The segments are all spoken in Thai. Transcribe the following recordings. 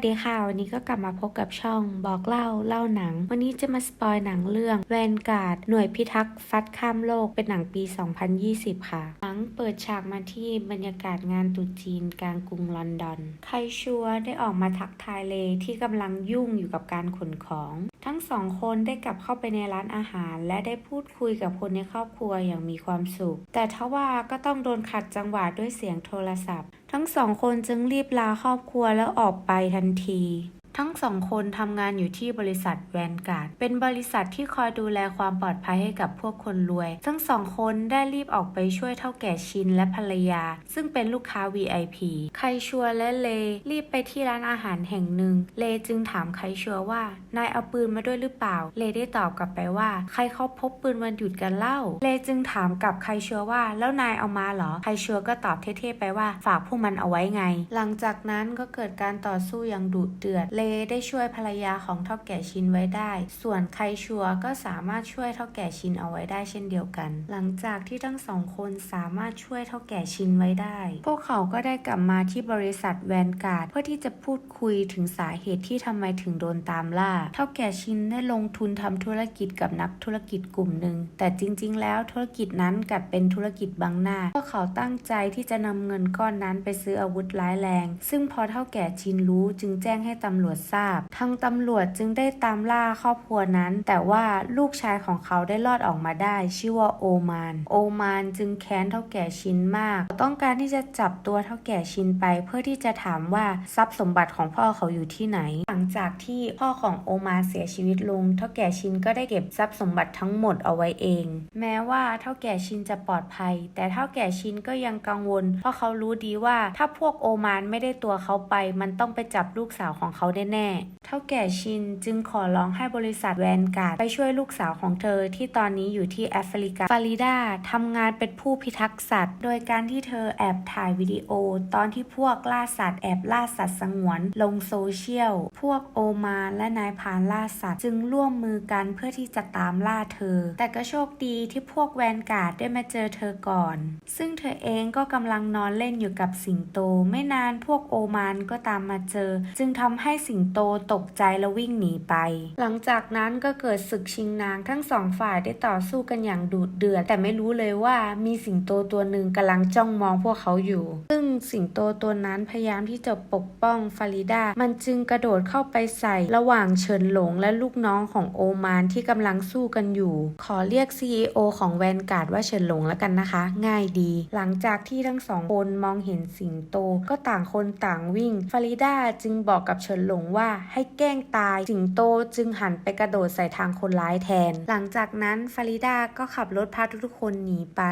วัสดีค่ะ วันนี้ก็กลับมาพบกับช่องบอกเล่าเล่าหนัง วันนี้จะมาสปอยหนังเรื่องแวนการ์ดหน่วยพิทักษ์ฟัดข้ามโลกเป็นหนังปี 2020 ค่ะ หนังเปิดฉากมาที่บรรยากาศงานตุจีนกลางกรุงลอนดอน ไคชัวได้ออกมาทักทายเลที่กำลังยุ่งอยู่กับการขนของ ทั้งสองคนได้กลับเข้าไปในร้านอาหาร และได้พูดคุยกับคนในครอบครัวอย่างมีความสุข แต่ทว่าก็ต้องโดนขัดจังหวะด้วยเสียงโทรศัพท์ทั้งสองคนจึงรีบลาครอบครัวแล้วออกไปทันที ทั้งสองคนทำงานอยู่ที่บริษัทแวนการ์ด เป็นบริษัทที่คอยดูแลความปลอดภัยให้กับพวกคนรวย ทั้งสองคนได้รีบออกไปช่วยเท่าแก่ชินและภรรยา ซึ่งเป็นลูกค้า VIP ไคชัวและเล รีบไปที่ร้านอาหารแห่งหนึ่ง เลจึงถามไคชัวว่า นายเอาปืนมาด้วยหรือเปล่า เลได้ตอบกลับไปว่า ใครเขาพบปืนวันหยุดกันเล่า เลจึงถามกับไคชัวว่า แล้วนายเอามาเหรอ ไคชัวก็ตอบเท่ๆไปว่า ฝากพวกมันเอาไว้ไง หลังจากนั้นก็เกิดการต่อสู้อย่างดุเดือดเลได้ช่วยภรรยาของเท่าแก่ชินไว้ได้ ส่วนไคชัวก็สามารถช่วยเท่าแก่ชินเอาไว้ได้เช่นเดียวกัน หลังจากที่ทั้งสองคนสามารถช่วยเท่าแก่ชินไว้ได้ พวกเขาก็ได้กลับมาที่บริษัทแวนการ์ดเพื่อที่จะพูดคุยถึงสาเหตุที่ทำไมถึงโดนตามล่า เท่าแก่ชินได้ลงทุนทำธุรกิจกับนักธุรกิจกลุ่มหนึ่ง แต่จริง ๆ แล้วธุรกิจนั้นกลับเป็นธุรกิจบังหน้า พวกเขาตั้งใจที่จะนำเงินก้อนนั้นไปซื้ออาวุธร้ายแรง ซึ่งพอเท่าแก่ชินรู้จึงแจ้งให้ตำรวจทราบ ทางตำรวจจึงได้ตามล่าครอบครัวนั้น แต่ว่าลูกชายของเขาได้รอดออกมาได้ ชื่อว่าโอมาน โอมานจึงแค้นเท่าแก่ชินมาก ต้องการที่จะจับตัวเท่าแก่ชินไป เพื่อที่จะถามว่าทรัพย์สมบัติของพ่อเขาอยู่ที่ไหน หลังจากที่พ่อของโอมานเสียชีวิตลง เท่าแก่ชินก็ได้เก็บทรัพย์สมบัติทั้งหมดเอาไว้เอง แม้ว่าเท่าแก่ชินจะปลอดภัย แต่เท่าแก่ชินก็ยังกังวล เพราะเขารู้ดีว่าถ้าพวกโอมานไม่ได้ตัวเขาไป มันต้องไปจับลูกสาวของเขาแน่ๆ เท่าแก่ชินจึงขอร้องให้บริษัทแวนการ์ดไปช่วยลูกสาวของเธอที่ตอนนี้อยู่ที่แอฟริกาฟาริดาทำงานเป็นผู้พิทักษ์สัตว์ โดยการที่เธอแอบถ่ายวิดีโอ ตอนที่พวกล่าสัตว์แอบล่าสัตว์สงวน ลงโซเชียล พวกโอมานและนายพานล่าสัตว์ จึงร่วมมือกันเพื่อที่จะตามล่าเธอ แต่ก็โชคดีที่พวกแวนการ์ดได้มาเจอเธอก่อน ซึ่งเธอเองก็กำลังนอนเล่นอยู่กับสิงโต ไม่นานพวกโอมานก็ตามมาเจอ จึงทำให้สิงโตตกใจและวิ่งหนีไป หลังจากนั้นก็เกิดศึกชิงนางทั้งสองฝ่ายได้ต่อสู้กันอย่างดุเดือด แต่ไม่รู้เลยว่ามีสิงโตตัวหนึ่งกำลังจ้องมองพวกเขาอยู่ ซึ่งสิงโตตัวนั้นพยายามที่จะปกป้องฟาริดา มันจึงกระโดดเข้าไปใส่ระหว่างเฉินหลงและลูกน้องของโอมานที่กำลังสู้กันอยู่ ขอเรียก CEO ของแวนการ์ดว่าเฉินหลงแล้วกันนะคะ ง่ายดี หลังจากที่ทั้งสองคนมองเห็นสิงโต ก็ต่างคนต่างวิ่ง ฟาริดาจึงบอกกับเฉินหลงว่าให้แกล้งตาย สิงโตจึงหันไปกระโดดใส่ทางคนร้ายแทน หลังจากนั้นฟาริดาก็ขับรถพาทุกๆคนหนีไป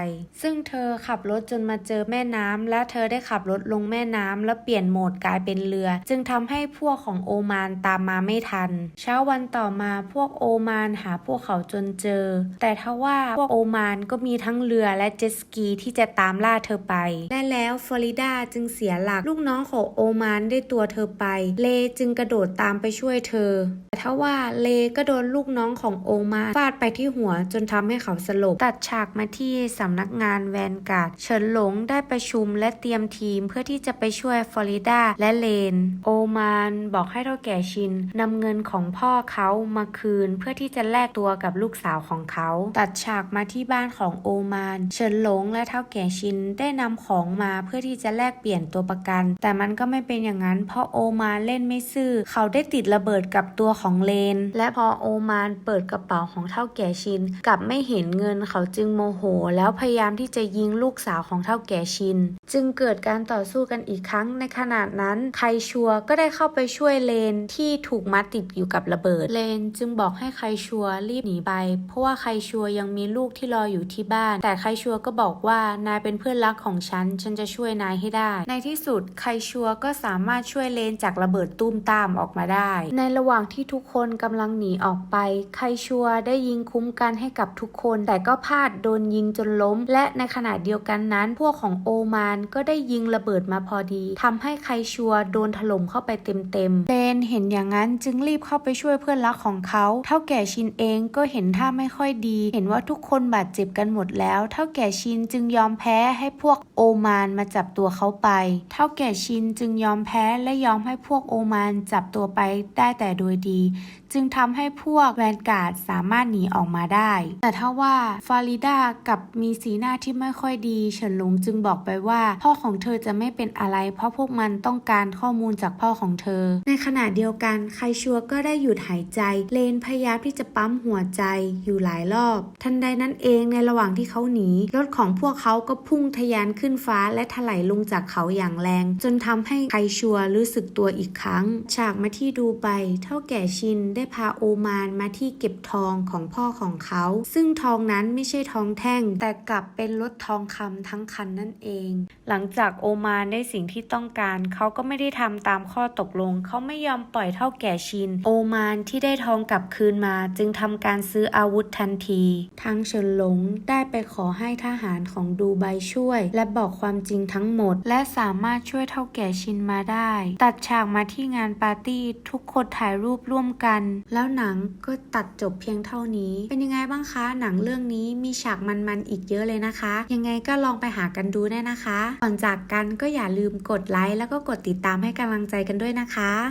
ซึ่งเธอขับรถจนมาเจอแม่น้ำและเธอได้ขับรถลงแม่น้ำแล้วเปลี่ยนโหมดกลายเป็นเรือ จึงทำให้พวกของโอมานตามมาไม่ทัน เช้าวันต่อมาพวกโอมานหาพวกเขาจนเจอ แต่ทว่าพวกโอมานก็มีทั้งเรือและเจ็ตสกีที่จะตามล่าเธอไป และแล้วฟลอริดาจึงเสียหลักลูกน้องของโอมานได้ตัวเธอไป เลจึงกระโดดตามไปช่วยเธอ แต่ทว่าเลก็โดนลูกน้องของโอมานฟาดไปที่หัวจนทำให้เขาสลบ ตัดฉากมาที่สำนักงานแวนการ์ด เฉินหลงได้ประชุมและเตรียมทีมเพื่อที่จะไปช่วยฟลอริดาและเลน โอมานบอกให้เท่าแก่ชินนำเงินของพ่อเขามาคืน เพื่อที่จะแลกตัวกับลูกสาวของเขา ตัดฉากมาที่บ้านของโอมานเฉินหลงและเท่าแก่ชินได้นำของมาเพื่อที่จะแลกเปลี่ยนตัวประกัน แต่มันก็ไม่เป็นอย่างนั้นเพราะโอมานเล่นไม่ซื่อเขาได้ติดระเบิดกับตัวของเลน และพอโอมานเปิดกระเป๋าของเท่าแก่ชินกลับไม่เห็นเงินเขาจึงโมโห แล้วพยายามที่จะยิงลูกสาวของเท่าแก่ชิน จึงเกิดการต่อสู้กันอีกครั้งในขณะนั้นไคชัวก็ได้เข้าไปช่วยเลนที่ถูกมัดติดอยู่กับระเบิดเลนจึงบอกให้ไคชัวรีบหนีไป เพราะว่าไคชัวยังมีลูกที่รออยู่ที่บ้าน แต่ไคชัวก็บอกว่านายเป็นเพื่อนรักของฉัน ฉันจะช่วยนายให้ได้ ในที่สุดไคชัวก็สามารถช่วยเลนจากระเบิดตุ้มตามออกมาได้ ในระหว่างที่ทุกคนกำลังหนีออกไป ไคชัวได้ยิงคุ้มกันให้กับทุกคน แต่ก็พลาดโดนยิงจนล้ม และในขณะเดียวกันนั้น พวกของโอมานก็ได้ยิงระเบิดมาพอดีทำให้ไคชัวโดนถล่มเข้าไปเต็มๆเลนเห็นอย่างนั้นจึงรีบเข้าไปช่วยเพื่อนรักของเขา เท่าแก่ชินเองก็เห็นท่าไม่ค่อยดี เห็นว่าทุกคนบาดเจ็บกันหมดแล้ว เท่าแก่ชินจึงยอมแพ้ให้พวกโอมานมาจับตัวเขาไป เท่าแก่ชินจึงยอมแพ้และยอมให้พวกโอมานจับตัวไปได้แต่โดยดี จึงทำให้พวกแวนการ์ดสามารถหนีออกมาได้ แต่ถ้าว่าฟาริดากับมีสีหน้าที่ไม่ค่อยดีเฉินหลงจึงบอกไปว่า พ่อของเธอจะไม่เป็นอะไรเพราะพวกมันต้องการข้อมูลจากพ่อของเธอ ในขณะเดียวกันไคชัวก็ได้หยุดหายใจ เลนพยายามที่จะปั๊มหัวใจอยู่หลายรอบ ทันใดนั้นเองในระหว่างที่เขาหนีรถของพวกเขาก็พุ่งทะยานขึ้นฟ้าและถลายลงจากเขาอย่างแรง จนทำให้ไคชัวรู้สึกตัวอีกครั้งฉากมาที่ดูไบเท่าแก่ชินได้พาโอมานมาที่เก็บทองของพ่อของเขา ซึ่งทองนั้นไม่ใช่ทองแท่ง แต่กลับเป็นรถทองคำทั้งคันนั่นเอง หลังจากโอมานได้สิ่งที่ต้องการ เขาก็ไม่ได้ทำตามข้อตกลง เขาไม่ยอมปล่อยเท่าแก่ชิน โอมานที่ได้ทองกลับคืนมา จึงทำการซื้ออาวุธทันทีทางเฉินหลงได้ไปขอให้ทหารของดูไบช่วย และบอกความจริงทั้งหมด และสามารถช่วยเท่าแก่ชินมาได้ ตัดฉากมาที่งานปาร์ตี้ทุกคนถ่ายรูปร่วมกัน แล้วหนังก็ตัดจบเพียงเท่านี้ เป็นยังไงบ้างคะ หนังเรื่องนี้มีฉากมันๆอีกเยอะเลยนะคะ ยังไงก็ลองไปหากันดูได้นะคะ ก่อนจากกันก็อย่าลืมกดไลค์แล้วก็กดติดตามให้กำลังใจกันด้วยนะคะ